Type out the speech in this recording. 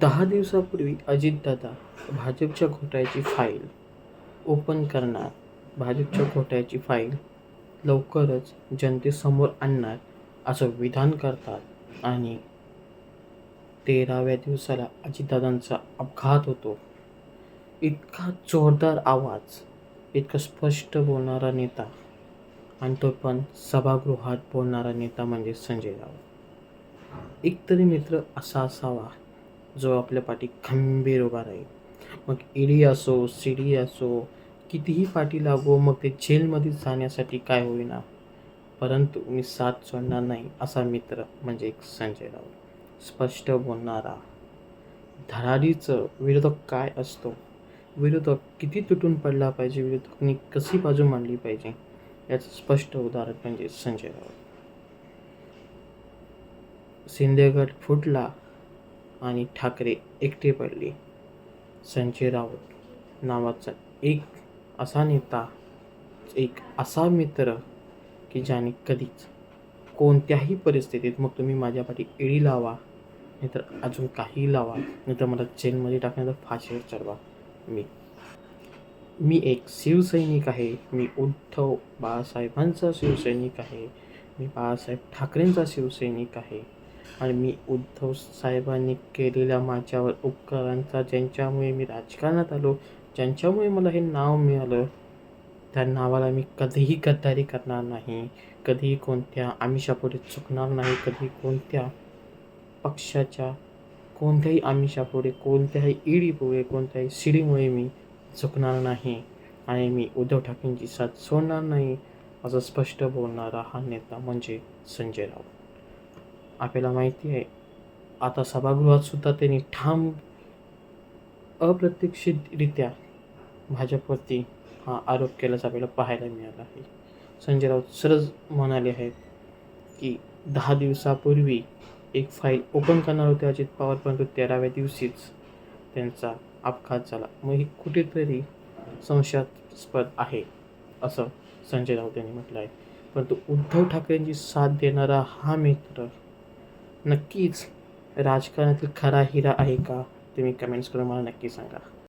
दहा दिवसापूर्वी अजितदादा भाजपच्या घोटाळ्याची फाईल ओपन करणार. भाजपच्या घोटाळ्याची फाईल लवकरच जनतेसमोर आणणार असं विधान करतात आणि तेराव्या दिवसाला अजितदादांचा अपघात होतो. इतका जोरदार आवाज इतका स्पष्ट बोलणारा नेता आणि तो पण सभागृहात बोलणारा नेता म्हणजे संजय राऊत. एकतरी मित्र असा असावा जो आपल्या पाठी खंबीर उभा राहील. मग ईडी असो सी डी असो कितीही पाठी लागो मग ते जेलमध्ये जाण्यासाठी काय होईना. परंतु मी साथ सोडणार नाही असा मित्र म्हणजे एक संजय राऊत. स्पष्ट बोलणारा. धडाडीचं विरोधक काय असतो? विरोधक किती तुटून पडला पाहिजे? विरोधकांनी कशी बाजू मांडली पाहिजे? याचं स्पष्ट उदाहरण म्हणजे संजय राऊत. सिंदेगड फुटला आणि ठाकरे एकटे पडले. संजय राऊत नावाचा एक असा नेता एक असा मित्र की ज्याने कधीच कोणत्याही परिस्थितीत मग तुम्ही माझ्या पाठी एडी लावा नाहीतर अजून काही लावा नाहीतर मला जेलमध्ये टाकण्याचा फाशीवर चढवा मी. मी एक शिवसैनिक आहे. मी उद्धव बाळासाहेबांचा शिवसैनिक आहे. मी बाळासाहेब ठाकरेंचा शिवसैनिक आहे. आणि मी उद्धव साहेबांनी केलेल्या माझ्यावर उपकारांचा ज्यांच्यामुळे मी राजकारणात आलो ज्यांच्यामुळे मला हे नाव मिळालं त्या नावाला मी कधीही गद्दारी करणार नाही. कधीही कोणत्या आमिषापुढे चुकणार नाही. कधी कोणत्या पक्षाच्या कोणत्याही आमिषापुढे कोणत्याही ईडीपुढे कोणत्याही शिडीमुळे मी चुकणार नाही. आणि मी उद्धव ठाकरेंची साथ सोडणार नाही असं स्पष्ट बोलणारा हा नेता म्हणजे संजय राऊत. आपल्याला माहिती आहे. आता सभागृहात सुद्धा त्यांनी ठाम अप्रत्यक्षितरित्या भाजपवरती हा आरोप केल्याचा आपल्याला पाहायला मिळाला आहे. संजय राऊत सरज म्हणाले आहेत की दहा दिवसापूर्वी एक फाईल ओपन करणार होते अजित पवार परंतु तेराव्या दिवशीच त्यांचा अपघात झाला. मग हे कुठेतरी संशयास्पद आहे असं संजय राऊत यांनी म्हटलं आहे. परंतु उद्धव ठाकरेंची साथ देणारा हा मित्र नक्कीच राजकारणातील खरा हिरा आहे का? तुम्ही कमेंट्स करून मला नक्की सांगा.